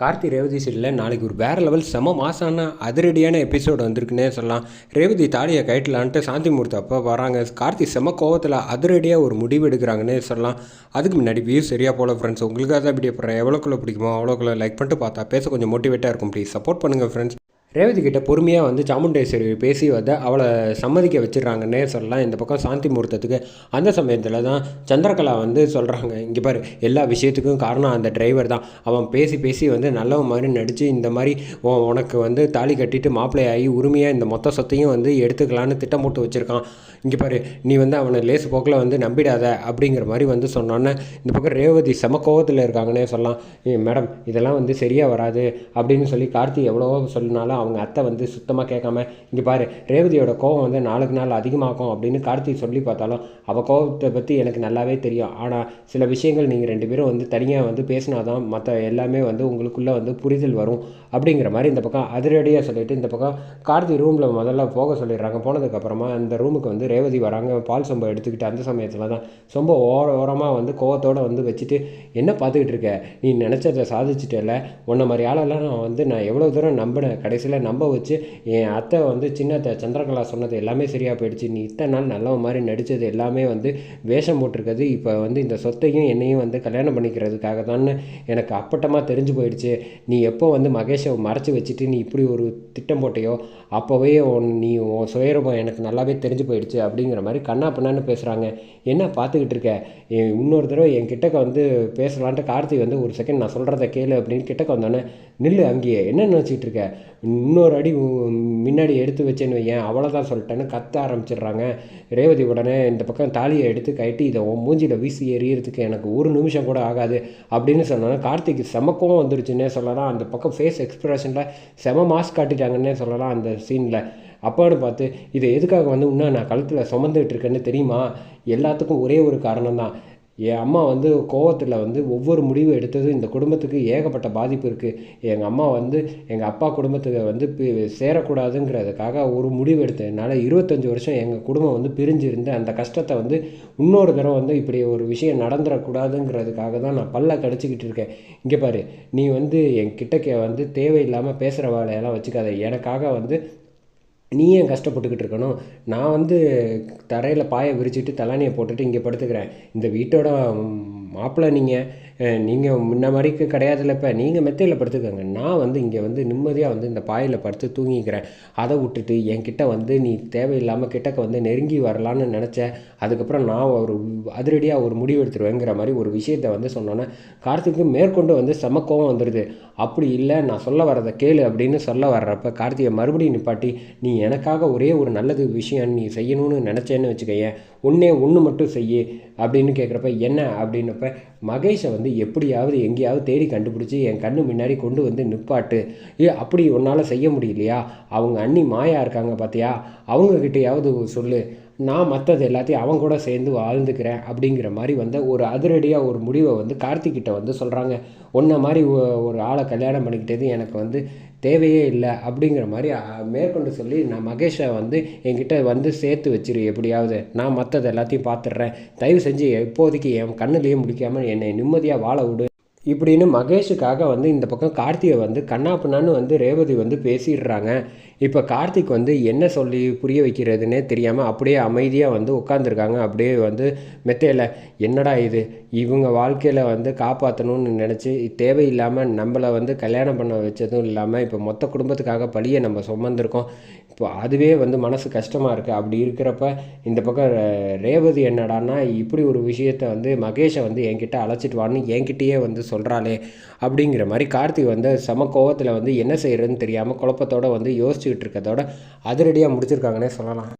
கார்த்தி ரேவதி சீரியலில் நாளைக்கு ஒரு வேறு லெவல் செம மாசான அதிரடியான எபிசோடு வந்திருக்குன்னே சொல்லலாம். ரேவதி தாலியை கயிட்டலான்ட்டு சாந்திமூர்த்தி அப்போ வராங்க. கார்த்தி செம கோவத்தில் அதிரடியாக ஒரு முடிவு எடுக்கிறாங்கன்னே சொல்லலாம். அதுக்கு முன்னாடி வியூ சரியாக போல ஃப்ரெண்ட்ஸ் உங்களுக்காக தான் இப்படி அப்புறம் எவ்வளோக்குள்ளே பிடிக்குமோ அவ்வளோக்குள்ளே லைக் பண்ணிட்டு பார்த்தா பேச கொஞ்சம் மோட்டிவேட்டாக இருக்கும். ப்ளீஸ் சப்போர்ட் பண்ணுங்கள் ஃப்ரெண்ட்ஸ் ரேவதி கிட்ட பொறுமையாக வந்து சாமுண்டேஸ்வரி பேசி வந்து அவளை சம்மதிக்க வச்சிடறாங்கன்னே சொல்லலாம். இந்த பக்கம் சாந்தி முகூர்த்தத்துக்கு அந்த சமயத்தில் தான் சந்திரகலா வந்து சொல்கிறாங்க இங்கே பாரு எல்லா விஷயத்துக்கும் காரணம் அந்த டிரைவர் தான். அவன் பேசி பேசி வந்து நல்லவன் மாதிரி நடித்து இந்த மாதிரி உன் உனக்கு வந்து தாலி கட்டிட்டு மாப்பிள்ளை ஆகி உரிமையாக இந்த மொத்த சொத்தையும் வந்து எடுத்துக்கலான்னு திட்டம் போட்டு வச்சுருக்கான். இங்கே பாரு நீ வந்து அவனை லேசு போக்கில் வந்து நம்பிடாத அப்படிங்கிற மாதிரி வந்து சொன்னோன்னே இந்த பக்கம் ரேவதி செம கோவத்தில் இருக்காங்கன்னே சொல்லலாம். மேடம் இதெல்லாம் வந்து சரியாக வராது அப்படின்னு சொல்லி கார்த்தி எவ்வளவோ சொல்லினாலும் அவங்க அத்தை வந்து சுத்தமாக கேட்காம இங்கே பாரு ரேவதியோட கோவம் வந்து நாளுக்கு நாள் அதிகமாகும் அப்படின்னு கார்த்தி சொல்லி பார்த்தாலும் அவள் கோவத்தை பற்றி எனக்கு நல்லாவே தெரியும். ஆனால் சில விஷயங்கள் நீங்கள் ரெண்டு பேரும் வந்து தனியாக வந்து பேசினா தான் மற்ற எல்லாமே வந்து உங்களுக்குள்ளே வந்து புரிதல் வரும் அப்படிங்கிற மாதிரி இந்த பக்கம் அதிரடியாக சொல்லிட்டு இந்த பக்கம் கார்த்தி ரூமில் முதல்ல போக சொல்லிடுறாங்க. போனதுக்கப்புறமா அந்த ரூமுக்கு வந்து ரேவதி வராங்க. பால் சொம்பை எடுத்துக்கிட்டு அந்த சமயத்தில் தான் சொம்ப ஓர ஓரமாக வந்து கோவத்தோடு வந்து வச்சுட்டு என்ன பார்த்துக்கிட்டு இருக்க? நீ நினச்சதை சாதிச்சிட்டல உன்ன மாதிரி ஆளெல்லாம் நான் வந்து நான் எவ்வளோ தூரம் நம்பினேன். கடைசியில் நம்ப வச்சு என் அத்தை வந்து சின்னத்தை சந்திரகலா சொன்னது எல்லாமே சரியாக போயிடுச்சு. நீ இத்தனை நாள் நல்ல மாதிரி நடித்தது எல்லாமே வந்து வேஷம் போட்டிருக்கிறது. இப்போ வந்து இந்த சொத்தையும் என்னையும் வந்து கல்யாணம் பண்ணிக்கிறதுக்காக தான் எனக்கு அப்பட்டமாக தெரிஞ்சு போயிடுச்சு. நீ எப்போ வந்து மகேஷை மறைச்சி வச்சுட்டு நீ இப்படி ஒரு திட்டம் போட்டையோ அப்போவே நீ உன் சுயரூபம் எனக்கு நல்லாவே தெரிஞ்சு போயிடுச்சு அப்படிங்கிற மாதிரி கண்ணா பண்ணான்னு பேசுகிறாங்க என்ன பார்த்துக்கிட்டு இருக்க? இன்னொரு தடவை என் கிட்டக்க வந்து பேசலான்ட்டு கார்த்தி வந்து ஒரு செகண்ட் நான் சொல்கிறத கேளு அப்படின்னு கிட்டக்க வந்தோடனே நில்லு அங்கேயே. என்ன நினச்சிக்கிட்டு இருக்க? இன்னொரு அடி முன்னாடி எடுத்து வச்சேன்னு ஏன் அவ்வளோதான் சொல்லிட்டேன்னு கத்த ஆரம்பிச்சிடுறாங்க. ரேவதி உடனே இந்த பக்கம் தாலியை எடுத்து கட்டி இதை உன் மூஞ்சியில் வீசி எறியறதுக்கு எனக்கு ஒரு நிமிஷம் கூட ஆகாது அப்படின்னு சொன்னோன்னா கார்த்திக் செமக்கவும் வந்துருச்சுன்னே சொல்லலாம். அந்த பக்கம் ஃபேஸ் எக்ஸ்பிரஷனில் செம மாஸ்க் காட்டிட்டாங்கன்னே சொல்லலாம் அந்த சீனில் அப்பான்னு பார்த்து இதை எதுக்காக வந்து இன்னும் நான் கழுத்தில் சுமந்துட்டு இருக்கேன்னு தெரியுமா? எல்லாத்துக்கும் ஒரே ஒரு காரணம் தான் என் அம்மா வந்து கோவத்தில் வந்து ஒவ்வொரு முடிவு எடுத்ததும் இந்த குடும்பத்துக்கு ஏகப்பட்ட பாதிப்பு இருக்குது எங்கள் அம்மா வந்து எங்கள் அப்பா குடும்பத்துக்கு வந்து சேரக்கூடாதுங்கிறதுக்காக ஒரு முடிவு எடுத்ததுனால இருபத்தஞ்சி வருஷம் எங்கள் குடும்பம் வந்து பிரிஞ்சிருந்து அந்த கஷ்டத்தை வந்து இன்னொரு தடவை வந்து இப்படி ஒரு விஷயம் நடந்துடக்கூடாதுங்கிறதுக்காக தான் நான் பல்ல கடிச்சிக்கிட்டு இருக்கேன். இங்கே பாரு நீ வந்து என் கிட்டக்க வந்து தேவையில்லாமல் பேசுகிற வேலையெல்லாம் வச்சுக்காத. எனக்காக வந்து நீ ஏன் கஷ்டப்பட்டுக்கிட்டு இருக்கணும். நான் வந்து தரையில் பாயை விரிச்சிட்டு தலானியை போட்டுட்டு இங்கே படுத்துக்கிறேன். இந்த வீட்டோட மாப்பிள்ளை நீங்கள் நீங்கள் முன்ன மாதிரிக்கு கிடையாதுல்ல இப்போ. நீங்கள் மெத்தையில் படுத்துக்கோங்க. நான் வந்து இங்கே வந்து நிம்மதியாக வந்து இந்த பாயில் படுத்து தூங்கிக்கிறேன். அதை விட்டுட்டு என்கிட்ட வந்து நீ தேவையில்லாமல் கிட்டக்க வந்து நெருங்கி வரலான்னு நினச்சேன் அதுக்கப்புறம் நான் ஒரு அதிரடியாக ஒரு முடிவு எடுத்துருவேங்கிற மாதிரி ஒரு விஷயத்த வந்து சொன்னோன்னே கார்த்திக்கு மேற்கொண்டு வந்து செமக்கோவம் வந்துடுது அப்படி இல்லை நான் சொல்ல வரதை கேளு அப்படின்னு சொல்ல வர்றப்ப கார்த்திகை மறுபடியும் நிப்பாட்டி நீ எனக்காக ஒரே ஒரு நல்லது விஷயம் நீ செய்யணும்னு நினச்சேன்னு வச்சுக்கையன். ஒன்றே ஒன்று மட்டும் செய்ய அப்படின்னு கேட்குறப்ப என்ன? அப்படின்னப்ப மகேஷை வந்து எப்படியாவது எங்கேயாவது தேடி கண்டுபிடிச்சி என் கண்ணு முன்னாடி கொண்டு வந்து நிப்பாட்டு. ஏ அப்படி உன்னால் செய்ய முடியலையா? அவங்க அண்ணி மாயா இருக்காங்க பார்த்தியா அவங்கக்கிட்டையாவது சொல்லு. நான் மற்றது எல்லாத்தையும் அவன் கூட சேர்ந்து வாழ்ந்துக்கிறேன் அப்படிங்கிற மாதிரி வந்து ஒரு அதிரடியாக ஒரு முடிவை வந்து கார்த்திக்கிட்ட வந்து சொல்கிறாங்க ஒன்றை மாதிரி ஒரு ஆளை கல்யாணம் பண்ணிக்கிட்டது எனக்கு வந்து தேவையே இல்லை அப்படிங்கிற மாதிரி மேற்கொண்டு சொல்லி நான் மகேஷை வந்து என்கிட்ட வந்து சேர்த்து வச்சிரு எப்படியாவது. நான் மற்றது எல்லாத்தையும் பார்த்துட்றேன் தயவு செஞ்சு எப்போதைக்கு என் கண்ணுலேயே முடிக்காமல் என்னை நிம்மதியாக வாழ விடு. இப்படின்னு மகேஷுக்காக வந்து இந்த பக்கம் கார்த்திகை வந்து கண்ணாப்புனான்னு வந்து ரேவதி வந்து பேசிடுறாங்க. இப்போ கார்த்திக் வந்து என்ன சொல்லி புரிய வைக்கிறதுனே தெரியாமல் அப்படியே அமைதியாக வந்து உட்காந்துருக்காங்க அப்படியே வந்து மெத்தையில் என்னடா இது? இவங்க வாழ்க்கையில் வந்து காப்பாற்றணும்னு நினச்சி தேவையில்லாமல் நம்மளை வந்து கல்யாணம் பண்ண வச்சதும் இல்லாமல் இப்போ மொத்த குடும்பத்துக்காக பழியை நம்ம சுமந்துருக்கோம். இப்போ அதுவே வந்து மனசு கஷ்டமாக இருக்குது அப்படி இருக்கிறப்ப இந்த பக்கம் ரேவதி என்னடான்னா இப்படி ஒரு விஷயத்த வந்து மகேஷை வந்து என்கிட்ட அழைச்சிட்டு வான்னு என்கிட்டயே வந்து சொல்கிறாளே அப்படிங்கிற மாதிரி கார்த்திக் வந்து சம கோவத்தில் வந்து என்ன செய்கிறதுன்னு தெரியாமல் குழப்பத்தோடு வந்து யோசிச்சுக்கிட்டு இருக்கதோட அதிரடியாக முடிச்சிருக்காங்கன்னே சொல்லலாம்.